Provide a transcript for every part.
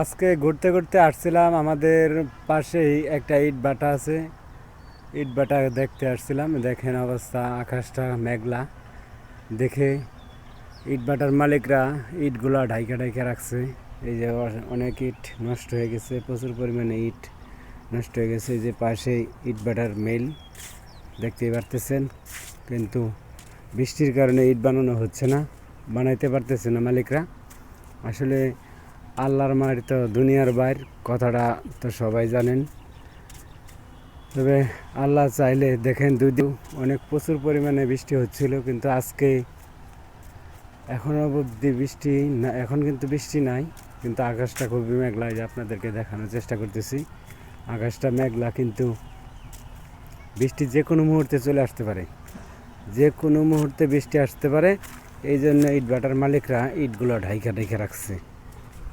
আজকে ঘুরতে ঘুরতে আসছিলাম, আমাদের পাশেই একটা ইট বাটা আছে। ইট বাটা দেখতে আসছিলাম, দেখেন অবস্থা, আকাশটা মেঘলা। দেখে ইট বাটার মালিকরা ইটগুলা ঢাইকা ঢাইকা রাখছে। এই যে অনেক ইট নষ্ট হয়ে গেছে, প্রচুর পরিমাণে ইট নষ্ট হয়ে গেছে। যে পাশে ইট বাটার মেল দেখতেই পারতেছেন। কিন্তু বৃষ্টির কারণে ইট বানানো হচ্ছে না, বানাইতে পারতেছে না মালিকরা। আসলে আল্লাহর মায়ের তো দুনিয়ার বাইর, কথাটা তো সবাই জানেন। তবে আল্লাহ চাইলে দেখেন দুদিন অনেক প্রচুর পরিমাণে বৃষ্টি হচ্ছিল, কিন্তু আজকে এখনও অবধি বৃষ্টি না, এখন কিন্তু বৃষ্টি নাই, কিন্তু আকাশটা খুবই মেঘলা যে আপনাদেরকে দেখানোর চেষ্টা করতেছি। আকাশটা মেঘলা, কিন্তু বৃষ্টি যে কোনো মুহূর্তে চলে আসতে পারে। যে কোনো মুহূর্তে বৃষ্টি আসতে পারে, এই জন্য ইট ভাটার মালিকরা ইটগুলো ঢাইকা ঢাইকা রাখছে।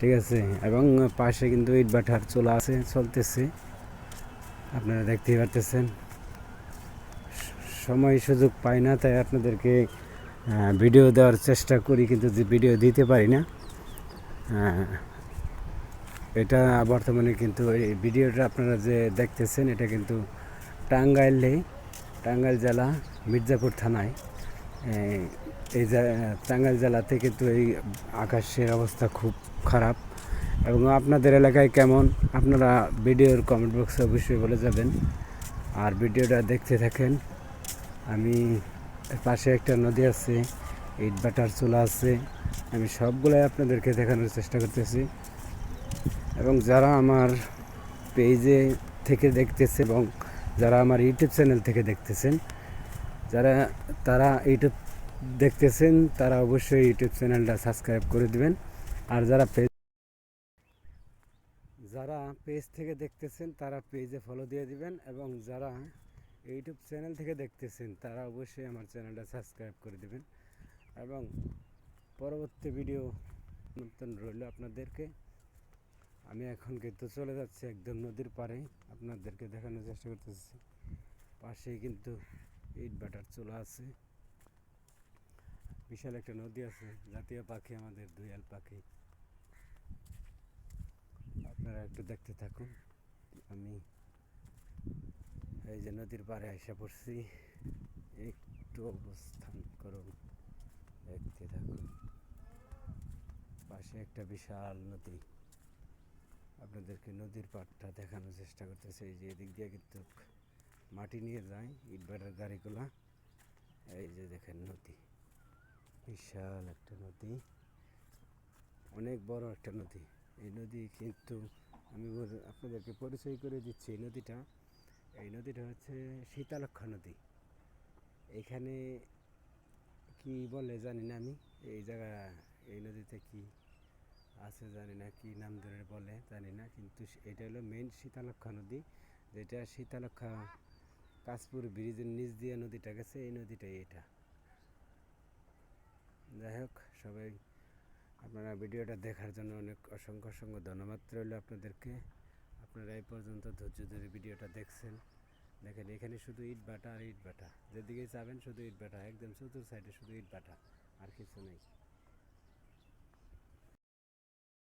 ঠিক আছে? এবং পাশে কিন্তু ইট ভাটার চলা আছে, চলতেছে। আপনারা দেখতেই পারতেছেন। সময় সুযোগ পাই না, তাই আপনাদেরকে ভিডিও দেওয়ার চেষ্টা করি, কিন্তু ভিডিও দিতে পারি না। এটা বর্তমানে কিন্তু এই ভিডিওটা আপনারা যে দেখতেছেন, এটা কিন্তু টাঙ্গাইলে টাঙ্গাইল জেলা মির্জাপুর থানায়। এই- এই জেলা থেকে তো এই আকাশের অবস্থা খুব খারাপ। এবং আপনাদের এলাকায় কেমন? আপনারা ভিডিওর কমেন্ট বক্সে অবশ্যই বলে যাবেন। আর ভিডিওটা দেখতে থাকেন। আমি পাশে একটা নদী আছে, ইট বাটার চুলা আছে। আমি সবগুলাই আপনাদেরকে দেখানোর চেষ্টা করতেছি। এবং যারা আমার পেজে থেকে দেখতেছে এবং যারা আমার ইউটিউব চ্যানেল থেকে দেখতেছেন যারা, তারা ইউটিউব দেখতেছেন, তারা অবশ্যই ইউটিউব চ্যানেলটা সাবস্ক্রাইব করে দিবেন। আর যারা পেজ যারা পেজ থেকে দেখতেছেন, তারা পেজে ফলো দিয়ে দিবেন এবং যারা ইউটিউব চ্যানেল থেকে দেখতেছেন, তারা অবশ্যই আমার চ্যানেলটা সাবস্ক্রাইব করে দিবেন। এবং পরবর্তী ভিডিও নতুন রইল আপনাদেরকে। আমি এখন কিন্তু চলে যাচ্ছি একদম নদীর পাড়ে। আপনাদেরকে দেখানোর চেষ্টা করতেছি। পাশেই কিন্তু ইট বাটার চলে আছে। বিশাল একটা নদী আছে, জাতীয় পাখি আমাদের, দুয়াল পাখি। আপনারা একটু দেখতে থাকুন। আমি এই যে নদীর পাড়ে আসা পড়ছি, একটু অবস্থান করুন, দেখতে থাকুন। পাশে একটা বিশাল নদী। আপনাদেরকে নদীর পাড়টা দেখানোর চেষ্টা করতেছে, এই যে এদিক দিয়ে কিন্তু মাটি নিয়ে যায় ইটবাটার গাড়িগুলা। এই যে দেখেন নদী, বিশাল একটা নদী, অনেক বড় একটা নদী। এই নদী কিন্তু আমি আপনাদেরকে পরিচয় করে দিচ্ছি, এই নদীটা এই নদীটা হচ্ছে শীতালক্ষা নদী। এখানে কি বলে জানি না আমি, এই জায়গা, এই নদীতে কি আছে জানি না, কি নাম ধরে বলে জানি না, কিন্তু এটা হলো মেন শীতালক্ষা নদী। যেটা শীতালক্ষা কাশপুর ব্রিজের নিচ দিয়ে নদীটা গেছে, এই নদীটাই এটা। যাই হোক, সবাই আপনারা ভিডিওটা দেখার জন্য অনেক অসংখ্য অসংখ্য ধন্যবাদ রইল আপনাদেরকে। আপনারা এই পর্যন্ত ধৈর্য ধরে ভিডিওটা দেখছেন। দেখেন, এখানে শুধু ইট বাটা আর ইট বাটা যেদিকে যাবেন শুধু ইট বাটা একদম চতুর সাইডে শুধু ইট বাটা আর কিছু নেই।